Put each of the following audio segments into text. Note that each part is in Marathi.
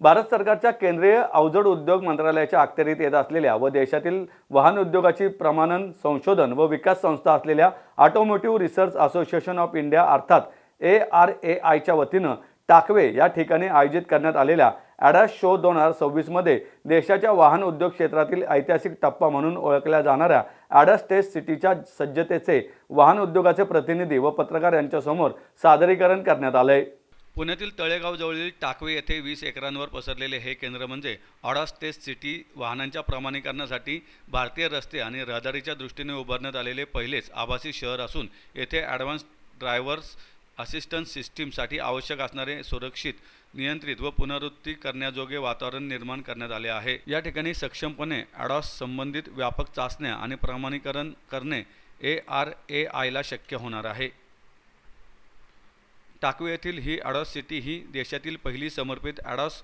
भारत सरकारच्या केंद्रीय अवजड उद्योग मंत्रालयाच्या अखत्यारीत येत असलेल्या व देशातील वाहन उद्योगाची प्रमाणन संशोधन व विकास संस्था असलेल्या automotive research association of India अर्थात ए आर ए आयच्या वतीनं टाकवे या ठिकाणी आयोजित करण्यात आलेल्या ॲडास शो दोन हजार सव्वीसमध्ये देशाच्या वाहन उद्योग क्षेत्रातील ऐतिहासिक टप्पा म्हणून ओळखल्या जाणाऱ्या ॲडास टेस्ट सिटीच्या सज्जतेचे वाहन उद्योगाचे प्रतिनिधी व पत्रकार यांच्यासमोर सादरीकरण करण्यात आलंय. पुण्यातील तळेगाव जवळील टाकवे येथे वीस एकरांवर पसरलेले हे केंद्र म्हणजे ऑडास टेस्ट सिटी वाहनांच्या प्रमाणीकरणासाठी भारतीय रस्ते आणि रहदारीच्या दृष्टीने उभारण्यात आलेले पहिलेच आभासी शहर असून येथे ॲडव्हान्स ड्रायव्हर्स असिस्टन्स सिस्टीमसाठी आवश्यक असणारे सुरक्षित नियंत्रित व पुनरुत्ती करण्याजोगे वातावरण निर्माण करण्यात आले आहे. या ठिकाणी सक्षमपणे ॲडॉस संबंधित व्यापक चाचण्या आणि प्रमाणीकरण करणे ए आर ए आयला शक्य होणार आहे. टाकवे येथील ही ॲडॉस सिटी ही देशातील पहिली समर्पित ॲडॉस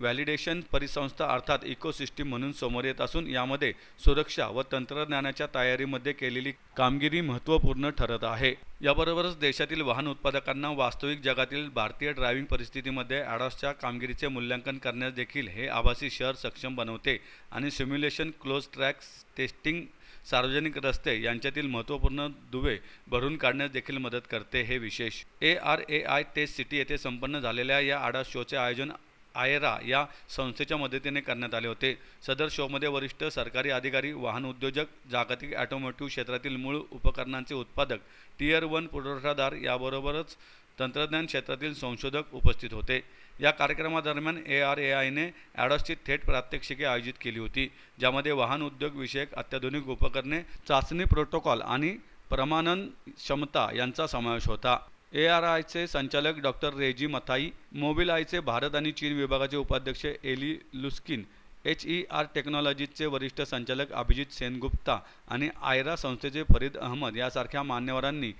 व्हॅलिडेशन परिसंस्था अर्थात इकोसिस्टीम म्हणून समोर येत असून यामध्ये सुरक्षा व तंत्रज्ञानाच्या तयारीमध्ये केलेली कामगिरी महत्त्वपूर्ण ठरत आहे. याबरोबरच देशातील वाहन उत्पादकांना वास्तविक जगातील भारतीय ड्रायव्हिंग परिस्थितीमध्ये ॲडॉसच्या कामगिरीचे मूल्यांकन करण्यास देखील हे आभासी शहर सक्षम बनवते आणि सिम्युलेशन क्लोज ट्रॅक्स टेस्टिंग सार्वजनिक रस्ते यांच्यातील महत्त्वपूर्ण दुवे भरून काढण्यास देखील मदत करते हे विशेष. A R A I test city येथे संपन्न झालेल्या या आडा शोचे आयोजन आयरा या संस्थेच्या मदतीने करण्यात आले होते. सदर शोमध्ये वरिष्ठ सरकारी अधिकारी वाहन उद्योजक जागतिक ॲटोमोटिव्ह क्षेत्रातील मूळ उपकरणांचे उत्पादक टीयर वन पुरवठादार याबरोबरच तंत्रज्ञान क्षेत्रातील संशोधक उपस्थित होते. या कार्यक्रमादरम्यान ए आर ए आयने ॲडॉसची थेट प्रात्यक्षिके आयोजित केली होती ज्यामध्ये वाहन उद्योग विषयक अत्याधुनिक उपकरणे चाचणी प्रोटोकॉल आणि प्रमाणन क्षमता यांचा समावेश होता. ए आर आयचे संचालक डॉक्टर रेजी मथाई मोबिल आयचे भारत आणि चीन विभागाचे उपाध्यक्ष Eli Luskin H E R टेक्नॉलॉजीजचे वरिष्ठ संचालक अभिजित सेनगुप्ता आणि आयरा संस्थेचे फरीद अहमद यासारख्या मान्यवरांनी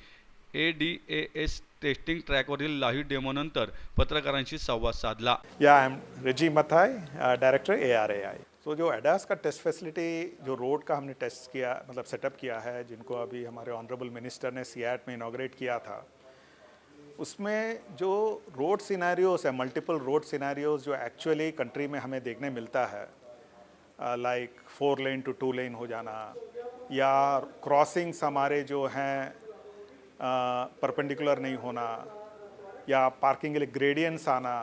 A D A S testing ट्रॅकवरील live डेमोनंतर पत्रकारांशी संवाद साधला. या I M Reji Mathai director A R A I तो जो एडास का टेस्ट फैसिलिटी जो रोड का हमने टेस्ट किया मतलब सेटअप किया है, जिनको अभी हमारे ऑनरेबल मिनिस्टर ने सीएट में इनाग्रेट किया था, उसमें जो रोड सिनेरियोस है मल्टीपल रोड सिनेरियोस जो एक्चुअली कंट्री में हमें देखने मिलता है like four lane to two lane हो जाना, या क्रॉसिंग्स हमारे जो हैं परपेंडिकुलर नहीं होना या पार्किंग के लिए ग्रेडियंस आना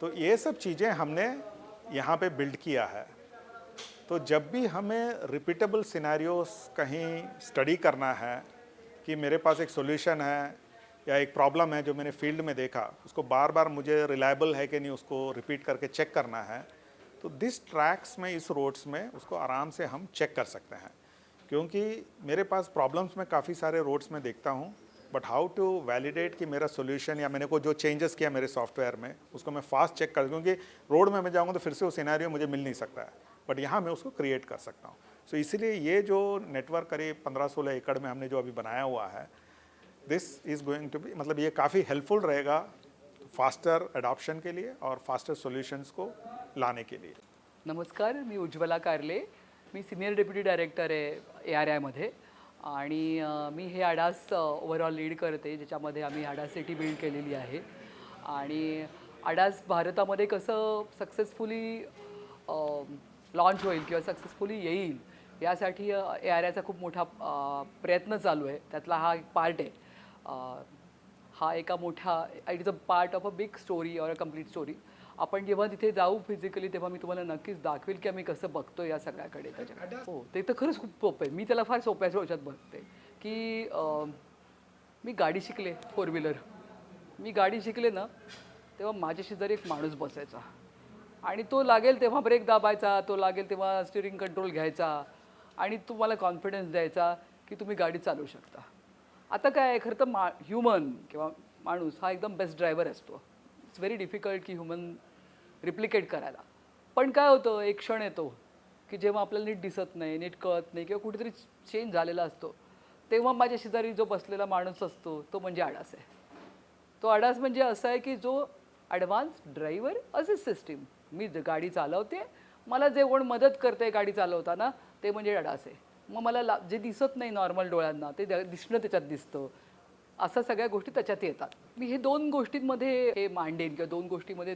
तो ये सब चीज़ें हमने यहाँ पे बिल्ड किया है। तो जब भी हमें रिपीटेबल सिनेरियोस कहीं स्टडी करना है कि मेरे पास एक सॉल्यूशन है या एक प्रॉब्लम है जो मैंने फ़ील्ड में देखा, उसको बार बार मुझे रिलायबल है कि नहीं उसको रिपीट करके चेक करना है तो दिस ट्रैक्स में, इस रोड्स में उसको आराम से हम चेक कर सकते हैं। क्योंकि मेरे पास प्रॉब्लम्स में काफ़ी सारे रोड्स में देखता हूँ बट हाउ टू वैलिडेट कि मेरा सोल्यूशन या मैंने को जो चेंजेस किया मेरे सॉफ्टवेयर में उसको मैं फास्ट चेक कर क्योंकि रोड में मैं जाऊँगा तो फिर से वो सिनेरियो मुझे मिल नहीं सकता है। बट यहाँ मैं उसको क्रिएट कर सकता हूँ। सो so, इसीलिए ये जो नेटवर्क करीब पंद्रह सोलह एकड़ में हमने जो अभी बनाया हुआ है this is going to be मतलब ये काफ़ी हेल्पफुल रहेगा फास्टर अडॉप्शन के लिए और फास्टर सॉल्यूशंस को लाने के लिए। नमस्कार मी उज्ज्वला कारले मी सिनियर डेप्युटी डायरेक्टर आहे ए आर आयमध्ये आणि मी हे आडास ओव्हरऑल लीड करते ज्याच्यामध्ये आम्ही आडास सिटी बिल्ड केलेली आहे. आणि आडास भारतामध्ये कसं सक्सेसफुली लॉन्च होईल किंवा सक्सेसफुली येईल यासाठी ए आर आयचा खूप मोठा प्रयत्न चालू आहे. त्यातला हा एक पार्ट आहे. हा एका मोठा it is a part of a big story or a complete story आपण जेव्हा तिथे जाऊ फिजिकली तेव्हा मी तुम्हाला नक्कीच दाखवेल की आम्ही कसं बघतो या सगळ्याकडे त्याच्याकडे. हो ते तर खरंच खूप सोपं आहे. मी त्याला फार सोप्या ह्याच्यात बघते की मी गाडी शिकले फोर व्हीलर मी गाडी शिकले ना तेव्हा माझ्या शेजारी एक माणूस बसायचा आणि तो लागेल तेव्हा ब्रेक दाबायचा तो लागेल तेव्हा स्टिअरिंग कंट्रोल घ्यायचा आणि तुम्हाला कॉन्फिडन्स द्यायचा की तुम्ही गाडी चालवू शकता. आता काय आहे खरं तर मा ह्युमन किंवा माणूस हा एकदम बेस्ट ड्रायव्हर असतो. इट्स व्हेरी डिफिकल्ट की ह्युमन रिप्लिकेट करायला. पण काय होतं एक क्षण येतो की जेव्हा आपल्याला नीट दिसत नाही नीट कळत नाही किंवा कुठेतरी चेंज झालेला असतो तेव्हा माझ्या शेजारी जो बसलेला माणूस असतो तो म्हणजे आडास आहे. तो आडास म्हणजे असा आहे की जो ॲडव्हान्स ड्रायव्हर असिस्ट सिस्टीम मी गाडी चालवते मला जे कोण मदत करते गाडी चालवताना ते म्हणजे आडास आहे. मग मला ला जे दिसत नाही नॉर्मल डोळ्यांना ते दिसणं त्याच्यात दिसतं. असं सगळ्या गोष्टी त्याच्यात येतात. मी हे दोन गोष्टींमध्ये हे मांडेन किंवा दोन गोष्टीमध्ये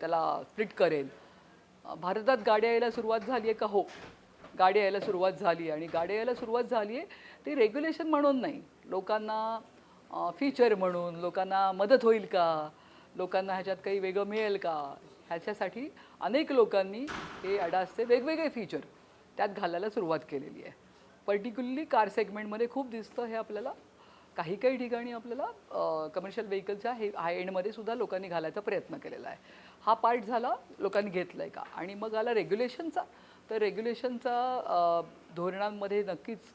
त्याला स्प्लिट करेन. भारतात गाड्या यायला सुरुवात झाली आहे का? हो. गाडी यायला सुरुवात झाली आणि गाडी यायला सुरुवात झाली आहे ते रेग्युलेशन म्हणून नाही. लोकांना फीचर म्हणून लोकांना मदत होईल का? लोकांना ह्याच्यात काही वेगळं मिळेल का? ह्याच्यासाठी अनेक लोकांनी हे अडासचे वेगवेगळे फीचर त्यात घालायला सुरुवात केलेली आहे. पर्टिक्युलरली कार सेगमेंटमध्ये खूप दिसतं हे आपल्याला काही काही ठिकाणी आपल्याला कमर्शियल व्हेकलच्या हे हाय एंडमध्ये सुद्धा लोकांनी घालायचा प्रयत्न केलेला आहे. हा पार्ट झाला लोकांनी घेतला आहे का? आणि मग आला रेग्युलेशनचा तर रेग्युलेशनचा धोरणांमध्ये नक्कीच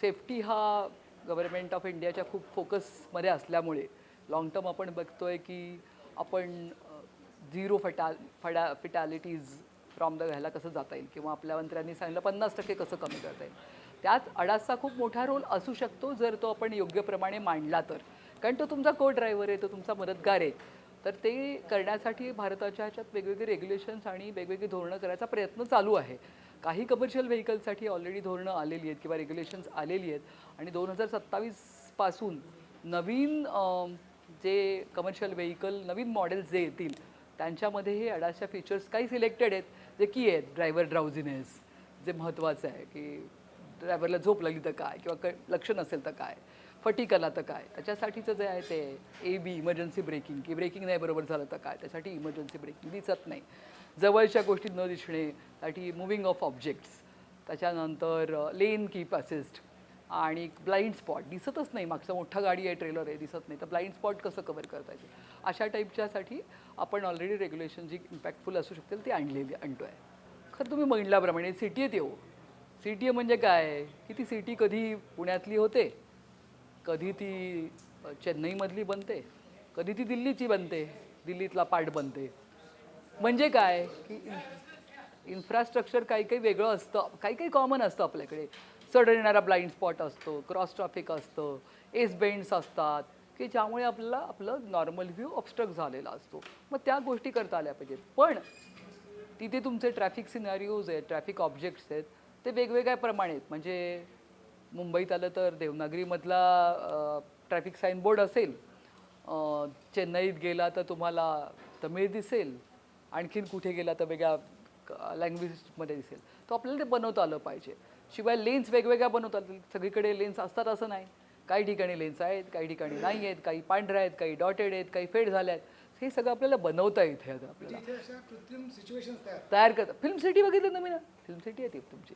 सेफ्टी हा गव्हर्नमेंट ऑफ इंडियाच्या खूप फोकसमध्ये असल्यामुळे लाँग टर्म आपण बघतो आहे की आपण झिरो फटा फटा फिटॅलिटीज फ्रॉम द ह्याला कसं जाता येईल? किंवा आपल्या मंत्र्यांनी सांगितलं पन्नास टक्के कसं कमी करता येईल? त्यात अडासचा खूप मोठा रोल असू शकतो जर तो आपण योग्यप्रमाणे मांडला तर. कारण तो तुमचा को ड्रायव्हर आहे तो तुमचा मदतगार आहे. तर ते करण्यासाठी भारताच्या ह्याच्यात वेगवेगळे रेग्युलेशन्स आणि वेगवेगळी धोरणं करायचा प्रयत्न चालू आहे. काही कमर्शियल व्हेकलसाठी ऑलरेडी धोरणं आलेली आहेत किंवा रेग्युलेशन्स आलेली आहेत. आणि दोन हजार सत्तावीसपासून नवीन जे कमर्शियल व्हेकल नवीन मॉडेल्स जे येतील त्यांच्यामध्ये हे अडासच्या फीचर्स काही सिलेक्टेड आहेत जे की आहेत ड्रायव्हर ड्राउझिनेस जे महत्त्वाचं आहे की ड्रायव्हरला झोप लागली तर काय किंवा क लक्ष नसेल तर काय? फटीक आला तर काय? त्याच्यासाठीचं जे आहे ते ए बी इमर्जन्सी ब्रेकिंग की ब्रेकिंग नाही बरोबर झालं तर काय? त्यासाठी इमर्जन्सी ब्रेकिंग दिसत नाही. जवळच्या गोष्टी न दिसणे साठी मुव्हिंग ऑफ ऑब्जेक्ट्स त्याच्यानंतर लेन कीप असिस्ट आणि ब्लाइंड स्पॉट दिसतच नाही. मागचा मोठा गाडी आहे ट्रेलर आहे दिसत नाही. तर ब्लाइंड स्पॉट कसं कवर करता येईल? अशा टाईपच्यासाठी आपण ऑलरेडी रेग्युलेशन जी इम्पॅक्टफुल असू शकतील ती आणलेली आणतो आहे खरं तुम्ही म्हणल्याप्रमाणे सिटी येऊ. सिटी म्हणजे काय? की ती सिटी कधी पुण्यातली होते? कधी ती चेन्नईमधली बनते? कधी ती दिल्लीची बनते? दिल्लीतला पार्ट बनते? म्हणजे काय? की इन्फ्रास्ट्रक्चर काही काही वेगळं असतं काही काही कॉमन असतं आपल्याकडे. सडन येणारा ब्लाइंड स्पॉट असतो क्रॉस ट्रॅफिक असतं एस बेंड्स असतात की ज्यामुळे आपल्याला आपलं नॉर्मल व्ह्यू ऑबस्ट्रक्ट झालेला असतो. मग त्या गोष्टी करता आल्या पाहिजेत. पण तिथे तुमचे ट्रॅफिक सिनारिओज आहेत ट्रॅफिक ऑब्जेक्ट्स आहेत ते वेगवेगळ्या प्रमाणे आहेत. म्हणजे मुंबईत आलं तर देवनागरीमधला ट्रॅफिक साईन बोर्ड असेल चेन्नईत गेला तर तुम्हाला तमिळ दिसेल आणखीन कुठे गेला तर वेगळ्या लँग्वेजमध्ये दिसेल. तो आपल्याला ते बनवता आलं पाहिजे. शिवाय लेन्स वेगवेगळ्या बनवता सगळीकडे लेन्स असतात असं नाही. काही ठिकाणी लेन्स आहेत काही ठिकाणी नाही आहेत काही पांढऱ्या आहेत काही डॉटेड आहेत काही फेड झाल्या आहेत. हे सगळं आपल्याला बनवता येते आता आपल्याला. तयार. तयार करता फिल्म सिटी बघितलं ना मी ना? फिल्म सिटी आहे ती तुमची.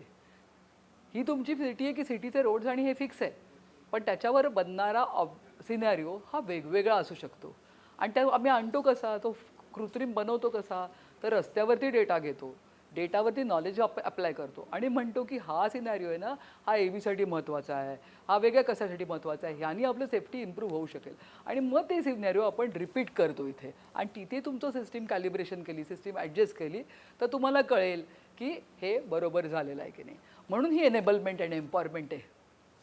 ही तुमची सिटी आहे की सिटीचे रोड्स आणि हे फिक्स आहे. पण त्याच्यावर बनणारा ऑब सिनॅरिओ हा वेगवेगळा असू शकतो. आणि त्या आम्ही आणतो कसा? तो कृत्रिम बनवतो कसा? तर रस्त्यावरती डेटा घेतो. डेटावरती नॉलेज अप अप्लाय करतो. आणि म्हणतो की हा सिनॅरिओ आहे ना हा ए बीसाठी महत्त्वाचा आहे. हा वेगळ्या कशासाठी महत्त्वाचा आहे? ह्यानी आपलं सेफ्टी इम्प्रूव्ह होऊ शकेल. आणि मग ते सिनॅरिओ आपण रिपीट करतो इथे. आणि तिथे तुमचं सिस्टीम कॅलिब्रेशन केली सिस्टीम ॲडजस्ट केली तर तुम्हाला कळेल की हे बरोबर झालेलं आहे की नाही. म्हणून ही एनेबलमेंट आणि एम्पॉवरमेंट आहे.